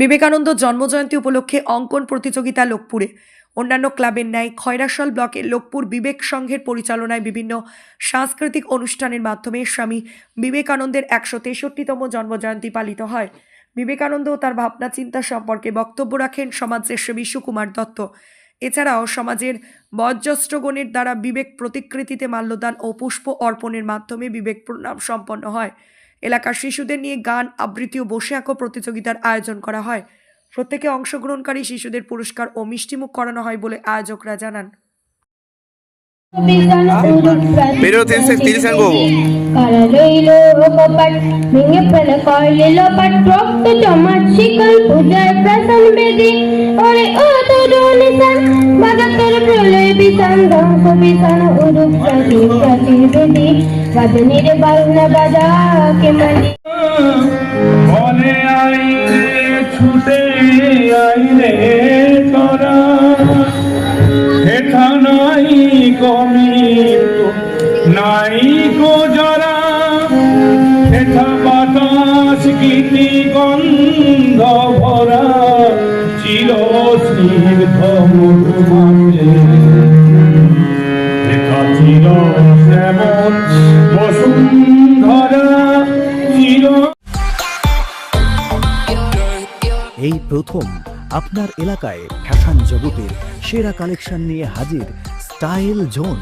বিবেকানন্দ জন্মজয়ন্তী উপলক্ষে অঙ্কন প্রতিযোগিতা লোকপুরে। অন্যান্য ক্লাবের ন্যায় খয়রাশাল ব্লকের লোকপুর বিবেক সংঘের পরিচালনায় বিভিন্ন সাংস্কৃতিক অনুষ্ঠানের মাধ্যমে স্বামী বিবেকানন্দের একশো তেষট্টিতম জন্মজয়ন্তী পালিত হয়। বিবেকানন্দ ও তার ভাবনা চিন্তা সম্পর্কে বক্তব্য রাখেন সমাজের সমাজসেবী সুকুমার দত্ত। এছাড়াও সমাজের বয়োজ্যেষ্ঠগণের দ্বারা বিবেক প্রতিকৃতিতে মাল্যদান ও পুষ্প অর্পণের মাধ্যমে বিবেক প্রণাম সম্পন্ন হয়। এলাকার শিশুদের নিয়ে গান আবৃত্তি ও বসে আঁকো প্রতিযোগিতার আয়োজন করা হয়। প্রত্যেকে অংশগ্রহণকারী শিশুদের পুরস্কার ও মিষ্টিমুখ করানো হয় বলে আয়োজকরা জানান। বাজনির বাজনা বাজা কে মালি বলে আইলে, ছুটে আইলে তোরা। হেঠা নাই কমি নাই গো জরা। হেঠা বাতাস গীতি গন্ধ ভরা চির স্নিগ্ধ মধুমাতে হেঠা এই প্রথম আপনার এলাকায় ফ্যাশন জগতের সেরা কালেকশন নিয়ে হাজির স্টাইল জোন।